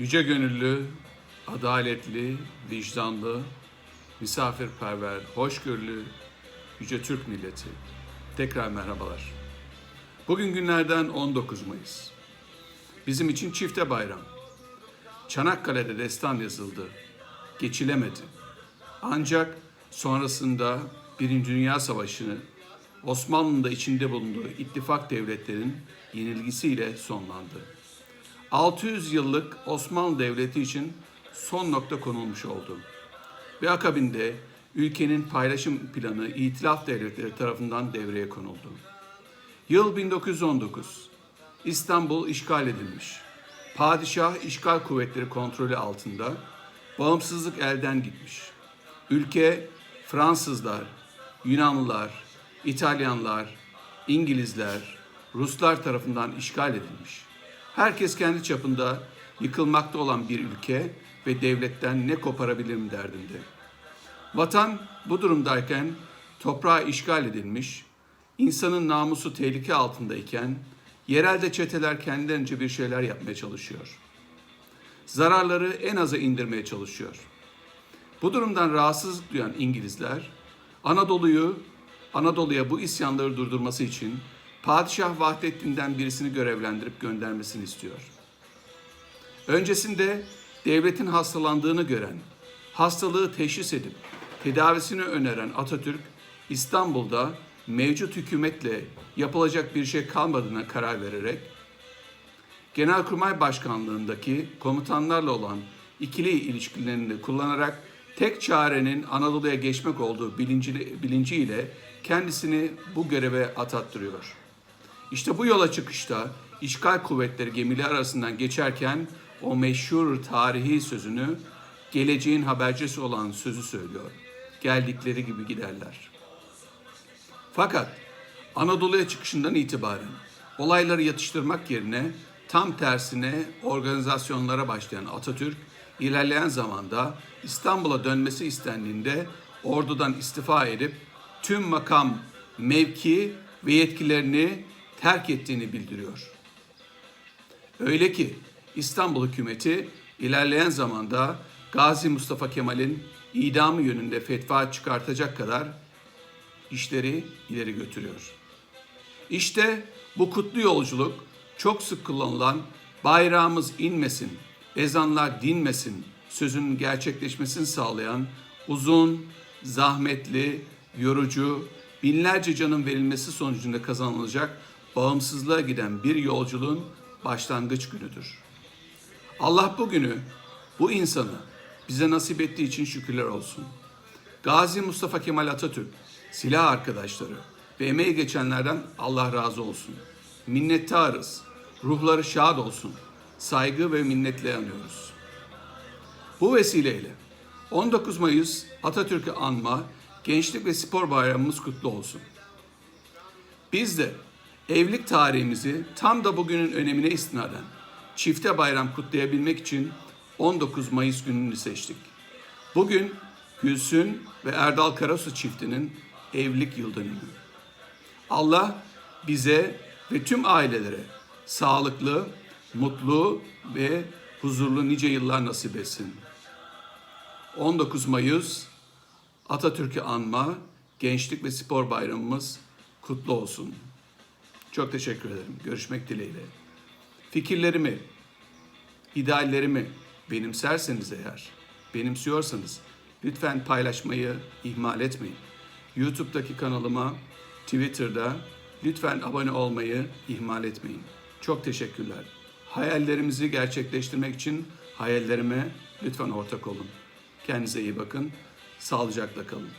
Yüce gönüllü, adaletli, vicdanlı, misafirperver, hoşgörülü, yüce Türk milleti. Tekrar merhabalar. Bugün günlerden 19 Mayıs. Bizim için çifte bayram. Çanakkale'de destan yazıldı. Geçilemedi. Ancak sonrasında Birinci Dünya Savaşı'nı Osmanlı'nın da içinde bulunduğu ittifak devletlerin yenilgisiyle sonlandı. 600 yıllık Osmanlı Devleti için son nokta konulmuş oldu. Ve akabinde ülkenin paylaşım planı İtilaf Devletleri tarafından devreye konuldu. Yıl 1919. İstanbul işgal edilmiş. Padişah işgal kuvvetleri kontrolü altında. Bağımsızlık elden gitmiş. Ülke Fransızlar, Yunanlılar, İtalyanlar, İngilizler, Ruslar tarafından işgal edilmiş. Herkes kendi çapında yıkılmakta olan bir ülke ve devletten ne koparabilirim derdinde. Vatan bu durumdayken toprağa işgal edilmiş, insanın namusu tehlike altındayken yerelde çeteler kendilerince bir şeyler yapmaya çalışıyor. Zararları en aza indirmeye çalışıyor. Bu durumdan rahatsızlık duyan İngilizler Anadolu'yu Anadolu'ya bu isyanları durdurması için Padişah Vahdettin'den birisini görevlendirip göndermesini istiyor. Öncesinde devletin hastalandığını gören, hastalığı teşhis edip tedavisini öneren Atatürk, İstanbul'da mevcut hükümetle yapılacak bir şey kalmadığına karar vererek, Genelkurmay Başkanlığındaki komutanlarla olan ikili ilişkilerini kullanarak tek çarenin Anadolu'ya geçmek olduğu bilinci, bilinciyle kendisini bu göreve atattırıyor. İşte bu yola çıkışta işgal kuvvetleri gemileri arasından geçerken o meşhur tarihi sözünü geleceğin habercisi olan sözü söylüyor. Geldikleri gibi giderler. Fakat Anadolu'ya çıkışından itibaren olayları yatıştırmak yerine tam tersine organizasyonlara başlayan Atatürk ilerleyen zamanda İstanbul'a dönmesi istendiğinde ordudan istifa edip tüm makam, mevki ve yetkilerini terk ettiğini bildiriyor. Öyle ki İstanbul hükümeti ilerleyen zamanda Gazi Mustafa Kemal'in idamı yönünde fetva çıkartacak kadar işleri ileri götürüyor. İşte bu kutlu yolculuk çok sık kullanılan bayrağımız inmesin, ezanlar dinmesin sözünün gerçekleşmesini sağlayan uzun, zahmetli, yorucu, binlerce canın verilmesi sonucunda kazanılacak bağımsızlığa giden bir yolculuğun başlangıç günüdür. Allah bu günü, bu insanı bize nasip ettiği için şükürler olsun. Gazi Mustafa Kemal Atatürk, silah arkadaşları ve emeği geçenlerden Allah razı olsun. Minnettarız, ruhları şad olsun. Saygı ve minnetle anıyoruz. Bu vesileyle 19 Mayıs Atatürk'ü anma Gençlik ve Spor Bayramımız kutlu olsun. Biz de evlilik tarihimizi tam da bugünün önemine istinaden çifte bayram kutlayabilmek için 19 Mayıs gününü seçtik. Bugün Gülsün ve Erdal Karasu çiftinin evlilik yıl dönümü. Allah bize ve tüm ailelere sağlıklı, mutlu ve huzurlu nice yıllar nasip etsin. 19 Mayıs Atatürk'ü anma Gençlik ve Spor Bayramımız kutlu olsun. Çok teşekkür ederim. Görüşmek dileğiyle. Fikirlerimi, ideallerimi benimserseniz eğer, benimsiyorsanız lütfen paylaşmayı ihmal etmeyin. YouTube'daki kanalıma, Twitter'da lütfen abone olmayı ihmal etmeyin. Çok teşekkürler. Hayallerimizi gerçekleştirmek için hayallerime lütfen ortak olun. Kendinize iyi bakın. Sağlıcakla kalın.